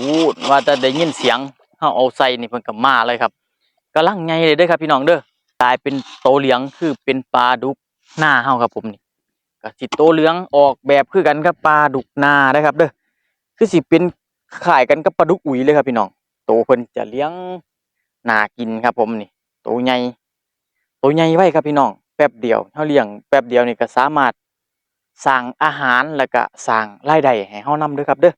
พูดว่าจะได้ยินเสียงเฮาเอาใส่นี่เพิ่นก็มาเลยครับกำลังไงเลยเด้อครับพี่น้องเด้อกลายเป็นโตเหลืองคือเป็นปลาดุกหน้าเฮาครับผมนี่ก็สิโตเหลืองออกแบบคือกันกับปลาดุกนาเด้ครับ เด้อคือสิเป็นคล้ายกันกับปลาดุกอุ๋ยเลยครับพี่น้องโตเพิ่นจะเลี้ยงนากินครับผมนี่โตใหญ่โตใหญ่ไว้ครับพี่น้องแป๊บเดียวเฮาเลี้ยงแป๊บเดียวนี่ก็สามารถสร้างอาหารแล้วก็สร้างรายได้ให้เฮานํเด้อครับเด้อ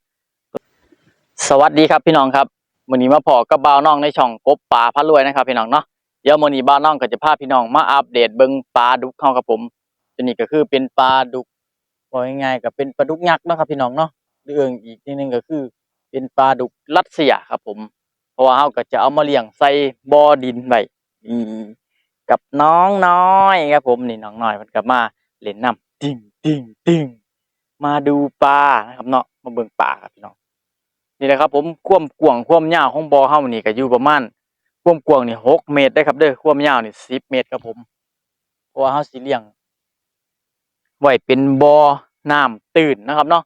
สวัสดีครับพี่น้องครับมื้อนี้มาพอกับบ่าวน้องในช่องกบปลาพระรวยนะครับพี่น้องเนาะเดี๋ยวมื้อนี้บ่าวน้องก็จะพาพี่น้องมาอัปเดตเบิ่งปลาดุกเฮาครับผมตัวนี้ก็คือเป็นปลาดุกว่าง่ายๆก็เป็นปลาดุกยักษ์นะครับพี่น้องเนาะเรื่องอีกนิดนึงก็คือ เป็นปลาดุกรัสเซียครับผม เพราะว่าเฮาก็จะเอามาเลี้ยงใส่บ่อดินไว้กับน้องน้อยครับผมนี่น้องน้อยมันก็มาเล่นน้ำติ้งติ้งติ้งมาดูปลานะครับเนาะมาเบิ่งปลาครับพี่น้อง นี่แหละครับผมความกว้างความยาวของบ่อเฮานี่ก็อยู่ประมาณความกว้างนี่หกเมตรได้ครับเด้อความยาวนี่สิบเมตรครับผมเพราะว่าเฮาสิเลี้ยงไว้เป็นบ่อน้ำตื้นนะครับเนาะ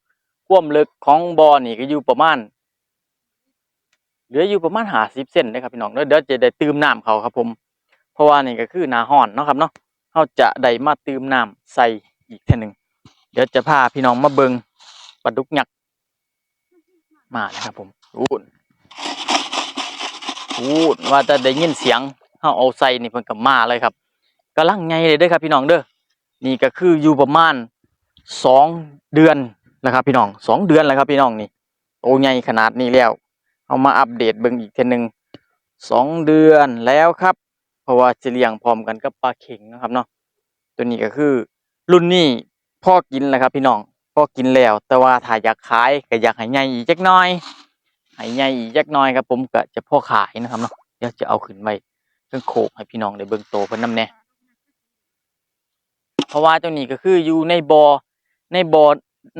ความลึกของบ่อนี่ก็อยู่ประมาณเหลืออยู่ประมาณ50เซนได้ครับพี่น้องเด้อเดี๋ยวจะได้เติมน้ำเขาครับผม เพราะว่านี่ก็คือนาร้อนเนาะครับเนาะเฮาจะได้มาเติมน้ำใส่อีกเท่หนึงเดี๋ยวจะพาพี่น้องมาเบิงปลาดุกหยัก มาเลยครับผมพูดพูดว่าจะได้ยินเสียงเฮาเอาใส่นี่เพิ่นก็มาเลยครับกำลังไงเลยเด้อครับพี่น้องเด้อนี่ก็คืออยู่ประมาณสองเดือนแล้วครับพี่น้องสองเดือนแล้วครับพี่น้องนี่โตใหญ่ขนาดนี้แล้วเอามาอัปเดตเบิ่งอีกเทีนึงสองเดือนแล้วครับ เพราะว่าจะเลี้ยงพร้อมกันกับปลาเข็งนะครับเนาะตัวนี้ก็คือรุ่นนี้พ่อกินแหละครับพี่น้อง พอกินแล้ว แต่ว่าถ้าอยากขายก็อยากให้ใหญ่อีกจักหน่อยให้ใหญ่อีกจักหน่อยครับผมก็จะพ่อขายนะครับเนาะเดี๋ยวจะเอาขึ้นไปเครื่องโขกให้พี่น้องได้เบิ่งโตเพิ่นนำแน่เพราะว่าเจ้านี้ก็คืออยู่ในบ่อในบ่อ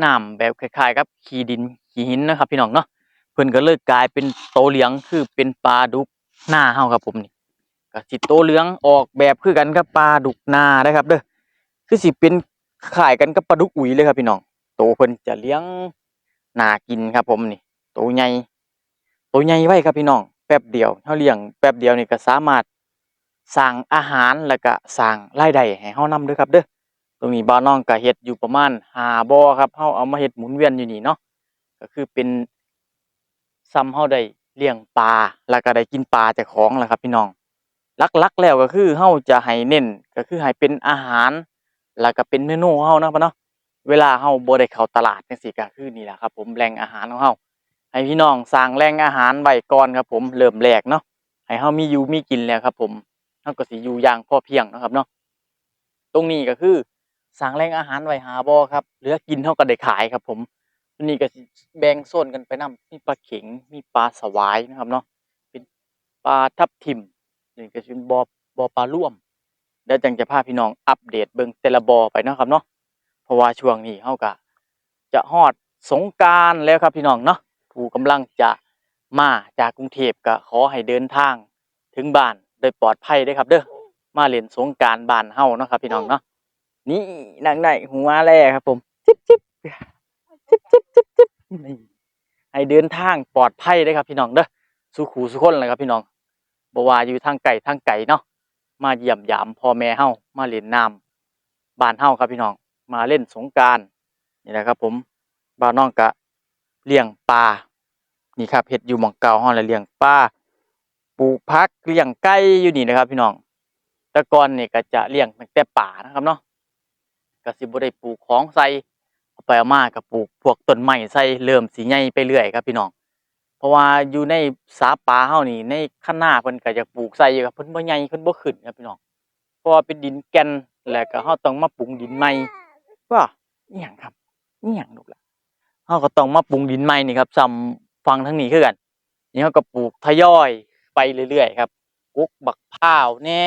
น้ำแบบคล้ายๆกับขี้ดินขี้หินนะครับพี่น้องเนาะเพิ่นก็เลยกลายเป็นโตเหลืองคือเป็นปลาดุกหน้าเฮาครับผมนี่ก็สิโตเหลืองออกแบบคือกันกับปลาดุกนานะครับ เด้อคือสิเป็นคล้ายกันกับปลาดุกอุ๋ยเลยครับพี่น้อง โตเพิ่นจะเลี้ยงน่ากินครับผมนี่โตใหญ่โตใหญ่ไว้ครับพี่น้องแป๊บเดียวเฮาเลี้ยงแป๊บเดียวนี่ก็สามารถสร้างอาหารแล้วก็สร้างรายได้ให้เฮานำเด้อครับเด้อตรงนี้บ่าวน้องก็เฮ็ดอยู่ประมาณ5บ่อครับเฮาเอามาเฮ็ดหมุนเวียนอยู่นี่เนาะก็คือเป็นซ้ำเฮาได้เลี้ยงปลาแล้วก็ได้กินปลาเจ้าของแหละครับพี่น้องหลักๆแล้วก็คือเฮาจะให้เน้นก็คือให้เป็นอาหารแล้วก็เป็นเมนูของเฮานะพ่อเนาะ เวลาเฮาบ่ได้เข้าตลาดจังซี่ก็คือนี่แหละครับ ผมแหล่งอาหารของเฮาให้พี่น้องสร้างแหล่งอาหารไว้ก่อนครับผมเริ่มแรกเนาะให้เฮามีอยู่มีกินแล้วครับ ผมเฮาก็สิอยู่อย่างพอเพียงนะครับเนาะตรงนี้ก็คือสร้างแหล่งอาหารไว้หาบ่ครับเหลือกินเฮาก็ได้ขายครับ ผมตัวนี้ก็สิแบ่งโซนกันไปนํมีปลาเข็งมีปลาสวายนะครับเนาะเป็นปลาทับทิมนี่ก็สิเป็นบ่อบ่อปลาร่วมเดี๋ยวจังจะพาพี่น้องอัปเดตเบิ่งแต่ละบ่อไปเนาะครับเนาะ เพราะว่าช่วงนี้เฮาก็จะฮอดสงกานต์แล้วครับพี่น้องเนาะผู้กำลังจะมาจากกรุงเทพก็ขอให้เดินทางถึงบ้านโดยปลอดภัยเด้ครับเด้อมาเล่นสงกานต์บ้านเฮาเนาะครับพี่น้องเนาะนี่นางได้หัวแลครับผมจิ๊บจิ๊บจิ๊บจิ๊บจิ๊บจิ๊บให้เดินทางปลอดภัยเด้ครับพี่น้องเด้อสุขูสุคนเลยครับพี่น้องบว่าอยู่ทางไกลทางไกลเนาะมาเยี่ยมยามพ่อแม่เฮามาเล่นน้ำบ้านเฮาครับพี่น้อง มาเล่นสงการนี่แหละครับผมบ่าวน้องกะเลี้ยงปลานี่ครับเฮ็ดอยู่หม่องเก่าห้องล้วเลี้ยงปลาปลูกผักเลี้ยงไก่อยู่นี่นะครับ พี่น้องแต่ก่อนนี่ก็จะเลี้ยงแต่ป่านะครับเนาะก็สิบ่ได้ปลูกของใส่เอาไปเอามาก็ปลูกพวกต้นไม้ใส่เริ่มสิใหญ่ไปเรื่อยครับพี่น้อง เพราะว่าอยู่ในสาป่าเฮานี่ในข้างหน้าเพิ่นก็จะปลูกใส่อยู่ครับเพิ่นบ่ใหญ่เพิ่นบ่ขึ้นครับพี่น้องเพราะว่าเป็นดินแก่นแล้วก็เฮาต้องมาปรุงดินใหม่ ว่าอหย่างครับอหย่างลูกล่ะเฮาก็ต้องมาปรุงดินใหม่นี่ครับซ้ำฟังทั้งนี้คือกันนี่เฮาก็ปลูกทยอยไปเรื่อยๆครับกุกบักพร้าวแน่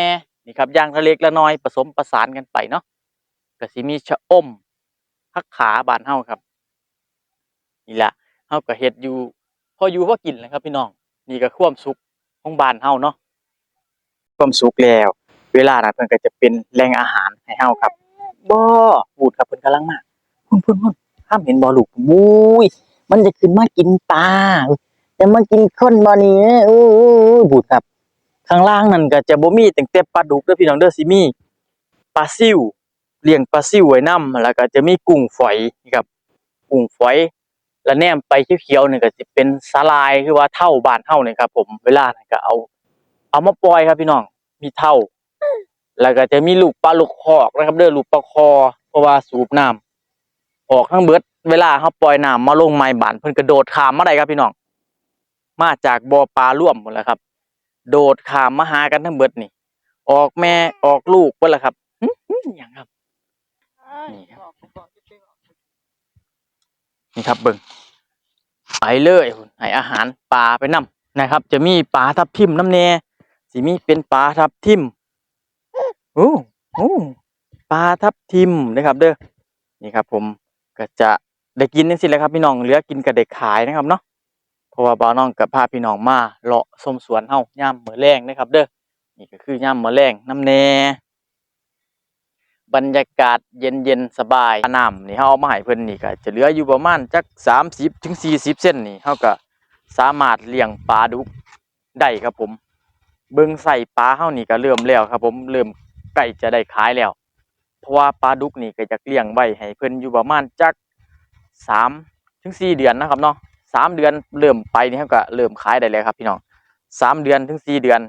นี่ครับอย่างละเล็กละน้อยผสมประสานกันไปเนาะก็สิมีชะอมผักขาบ้านเฮาครับนี่ล่ะเฮาก็เฮ็ดอยู่พออยู่พอกินแหละครับพี่น้องนี่ก็ความสุขของบ้านเฮาเนาะความสุขแล้ว เวลานั้นเพิ่นก็จะเป็นแหล่งอาหารให้เฮาครับ บ่พูดครับเพิ่นกำลังมาพุ่นพุ่นพุ่นข้ามเห็นบ่ลูกมุ้ยมันจะขึ้นมากินปลาจะมากินคนบ่นี่โอ้โอ้โอ้บุดครับ ข้างล่างนั่นก็จะบ่มีตั้งแต่ปลาดุกเด้อพี่น้องเด้อสิมีปลาซิวเลี้ยงปลาซิวไว้นํแล้วก็จะมีกุ้งฝอยนะครับกุ้งฝอย แล้วแนมไปเขียวๆนี่ก็สิเป็นสาลายคือว่าเท่าบ้านเฮานี่ครับผมเวลานั้นก็เอา เอามาปล่อยครับพี่น้องมีเท่า แล้วก็จะมีลูกปลาลูกคอกนะครับ เด้อลูกปลาคอ เพราะว่าสูบน้ำออกทั้งเบิด เวลาเขาปล่อยน้ำมาลงไม้บานเพิ่นกระโดดข้ามมาได้ครับพี่น้องมาจากบ่อปลาร่วมหมดแล้วครับ โดดข้ามมาหากันทั้งเบิดนี่ ออกแม่ออกลูกเบิดแล้วครับหึหึอหย่างครับนี่ครับนี่ครับเบิ่งไปเลยพุ่นให้อาหารปลาไปนํนะครับ จะมีปลาทับทิมน้ำแน่สิมีเป็นปลาทับทิม โอ้โอ้ปลาทับทิมนะครับ เด้อนี่ครับ ผมก็จะได้กินจังซี่แหละครับพี่น้องเหลือกินก็ได้ขายนะครับเนาะเพราะว่าบ่าวน้องกับพาพี่น้องมาเลาะชมสวนเฮายามมื้อแลงนะครับ เด้อนี่ก็คือยามมื้อแลงน้ำแน่บรรยากาศเย็นเย็นสบายน้ำนี่เฮาเอามาให้เพิ่นนี่ก็จะเหลืออยู่ประมาณจัก30ถึง40เส้นนี่เฮาก็สามารถเลี้ยงปลาดุกได้ครับผม เบิ่งใส่ปลาเฮานี่ก็เริ่มแล้วครับ ผมเริ่ม ใกล้จะได้ขายแล้ว เพราะว่าปลาดุกนี่ก็จะเลี้ยงไว้ให้เพิ่นอยู่ประมาณจัก3ถึง4เดือนนะครับเนาะสามเดือนเริ่มไปนี่เฮาก็เริ่มขายได้แล้วครับ พี่น้องสามเดือนถึงสี่เดือน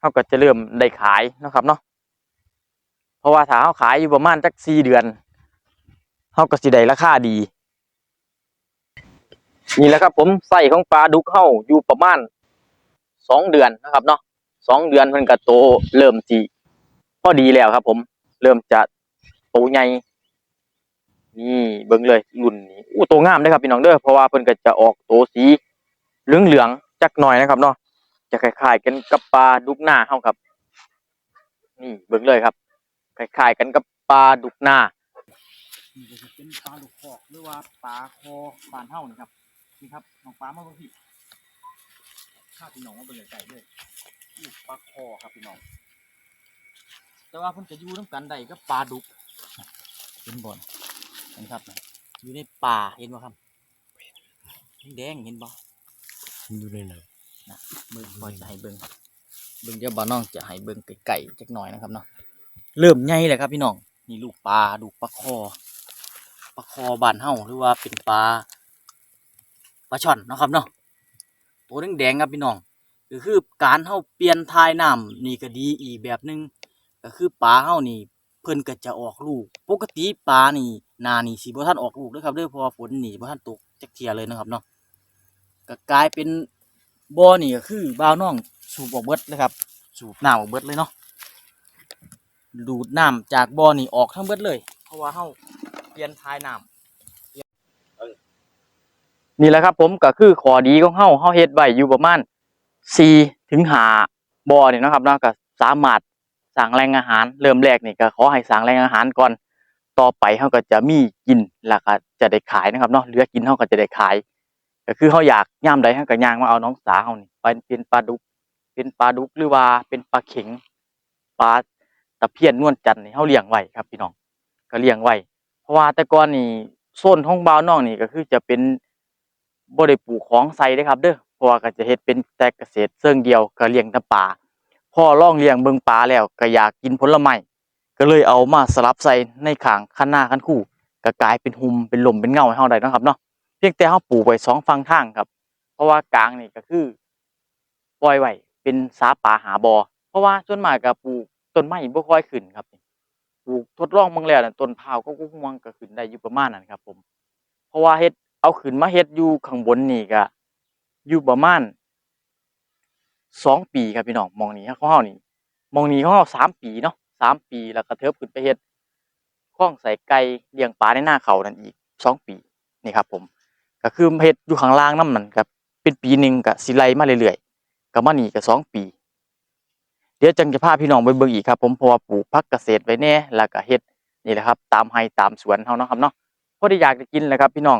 เฮาก็จะเริ่มได้ขายนะครับเนาะเพราะว่าถ้าเขาขายอยู่ประมาณจักสี่เดือนเขาก็สิได้ราคาดี นี่แหละครับผมใส่ของปลาดุกเข้าอยู่ประมาณสองเดือนนะครับเนาะ สองเดือนเพิ่นก็โตเริ่มสิพอดีแล้วครับ ผม เริ่มจะโตใหญ่นี่เบิ่งเลยรุ่นนี้อู้โตงามเลยครับพี่น้องเด้อเพราะว่าเพิ่นก็จะออกโตสีเหลืองๆจักหน่อยนะครับเนาะจะคล้ายๆกันกับปลาดุกหน้าเฮาครับ นี่เบิ่งเลยครับคล้ายๆกันกับปลาดุกนานี่จะเป็นปลาดุกคอกหรือว่าปลาคอบานเท่านี่ครับนี่ครับน้องปลามาเบิ่งพี่ข้าพี่น้องมาเบิ่งไก่เลย นี่ปลาคอครับพี่น้อง แต่ว่าเพิ่นจะอยู่น้ำกันได้กับปลาดุกเป็นบ่อนเห็นครับ อยู่ในป่าเห็นบ่ครับแดงๆเห็นบ่ดูได้เลยเบิ่งพอจะให้เบิ่งเบิ่งเดี๋ยวบ่าวน้องจะให้เบิ่งไก่ๆจักหน่อยนะครับเนาะเริ่มใหญ่เลยครับพี่น้องนี่ลูกปลาดูปลาคอปลาคอบานเฮาหรือว่าเป็นปลาปลาช่อนเนาะครับเนาะตัวแดงๆครับพี่น้อง ก็คือการเฮาเปลี่ยนทายน้ำนี่ก็ดีอีกแบบหนึงก็คือปลาเฮานี่เพิ่นก็จะออกลูก ปกติปลานี่หนานี่สิบ่ทันออกลูกเด้อครับเด้อเพราะว่าฝนนี่บ่ทันตกจักเที่ยเลยนะครับเนาะก็กลายเป็นบ่อนี่ก็คือบ่าวน้องสูบออกเบิดเลยครับ สูบน้ำออกเบิดเลยเนาะดูดน้ำจากบ่อนี่ออกทั้งเบิดเลย เพราะว่าเฮาเปลี่ยนทายน้ำนี่แหละครับผมก็คือข้อดีของเฮาเฮาเฮ็ดไว้อยู่ประมาณ 4ถึง5บ่อนี่เนะครับเนาะก็สามารถสร้างแหล่งอาหาร เริ่มแรกนี่ก็ขอให้สร้างแหล่งอาหารก่อนต่อไปเฮาก็จะมีกินแล้วก็จะได้ขายนะครับเนาะเหลือกินเฮาก็จะได้ขาย ก็คือเฮาอยากย่ามใดเฮาก็ย่างมาเอาน้องสาเฮานี่ไปเป็นปลาดุก เป็นปลาดุกหรือว่าเป็นปลาเข็งปลาตะเพียนนวลจันทร์นี่เฮาเลี้ยงไว้ครับพี่น้องก็เลี้ยงไว้ เพราะว่าแต่ก่อนนี่โซนของบ่าวน้องนี่ก็คือจะเป็นบ่ได้ปลูกของใส่เด้อครับ เด้อ พราะว่าก็จะเฮ็ดเป็นแต่เกษตรเชิงเดียวก็เลี้ยงแต่ปลาพอลองเลี้ยงเบิ่งปลาแล้วก็อยากกินผลไม้ก็เลยเอามาสลับใส่ในข้างคันนาคันคู่ก็กลายเป็นหุมเป็นลมเป็นเงาให้เฮาได้นะครับเนาะเพียงแต่เฮาปลูกไว้สองฝั่งทางครับ เพราะว่ากลางนี่ก็คือปล่อยไว้เป็นสาป่าหาบ่อเพราะว่าส่วนมากก็ปลูกต้นไม้บ่ค่อยขึ้นครับปลูกทดลองเบิ่งแล้วน่ะต้นพร้าวก็ม่วงก็ขึ้นได้อยู่ประมาณนั้นครับ ผม เพราะว่าเฮ็ดเอาขึ้นมาเฮ็ดอยู่ข้างบนนี่ก็ อยู่ประมาณสองปีครับพี่น้องมองนี้ของเฮานี่มองนี้ของเฮาสามปีเนาะสามปีแล้วก็เทิบขึ้นไปเฮ็ดคลองใส่ไก่เลี้ยงปลาในหน้าเขานั่นอีกสองปีนี่ครับ ผม ก็คือเฮ็ดอยู่ข้างล่างนำนั่นครับเป็นปีหนึ่งก็สิไลมาเรื่อยๆก็มานี่ก็สองปี เดี๋ยวจังจะพาพี่น้องไปเบิ่งอีกครับ ผมเพราะว่าปลูกผักเกษตรไว้แน่แล้วก็เฮ็ดนี่แหละครับ ตามไร่ตามสวนเฮาเนาะครับเนาะพอได้อยากจะกินแหละครับ พี่น้อง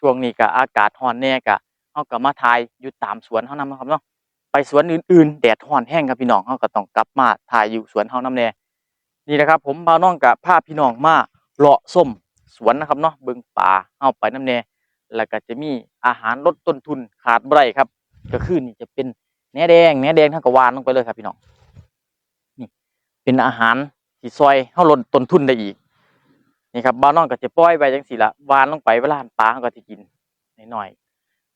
ช่วงนี้ก็อากาศร้อนแน่ก็ เฮาก็มาถ่ายอยู่ตามสวนเฮานำเนาะครับเนาะไปสวนอื่นๆ แดดร้อนแห้งครับพี่น้องเฮาก็ต้องกลับมาถ่ายอยู่สวนเฮานำแน่นี่แหละครับผมบ่าวน้องก็พาพี่น้องมาเลาะส้มสวนนะครับเนาะเบิ่งป่าเฮาไปนำแน่แล้วก็จะมีอาหารลดต้นทุนขาดบ่ได้ครับ ก็คือนี่จะเป็นแหนแดงแหนแดงทั้งกวานลงไปเลยครับพี่น้องนี่เป็นอาหารที่ซอยเฮาลดต้นทุนได้อีกนี่ครับบ้าวน้องก็จะปล่อยไว้จังซี่ละวานลงไปเวลาปลาเฮาก็สิกินหน่อย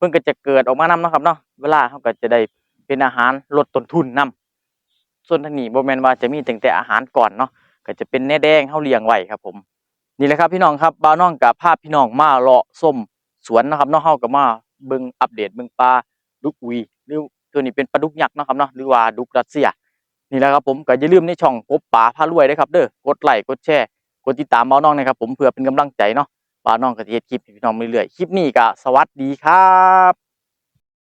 พิ่นก็จะเกิดออกมานำเนะครับเนาะเวลาเฮาก็จะได้เป็นอาหารลดต้นทุนนํส่วนทางนี้บ่แม่นว่าจะมีตั้งแต่อาหารก่อนเนาะก็จะเป็นแหนแดงเฮาเลี้ยงไว้ครับผม นี่แหละครับพี่น้องครับบ่าวน้องกับภาพพี่น้องมาเลาะส้มสวนนะครับเนาะเฮาก็มาเบิ่งอัปเดตเบิ่งปลาดุกอุยหรือตัวนี้เป็นปลาดุกยักษ์นะครับเนาะหรือว่าดุกรัสเซีย นี่แหละครับผมก็อย่าลืมในช่องกบป่าพารวยด้วยครับเด้อกดไลค์กดแชร์กดติดตามบ่าวน้องนะครับผมเพื่อเป็นกำลังใจเนาะ บ้าน้องกระเทียดคลิปให้พี่น้องเรื่อยๆคลิปนี้ก็สวัสดีครับ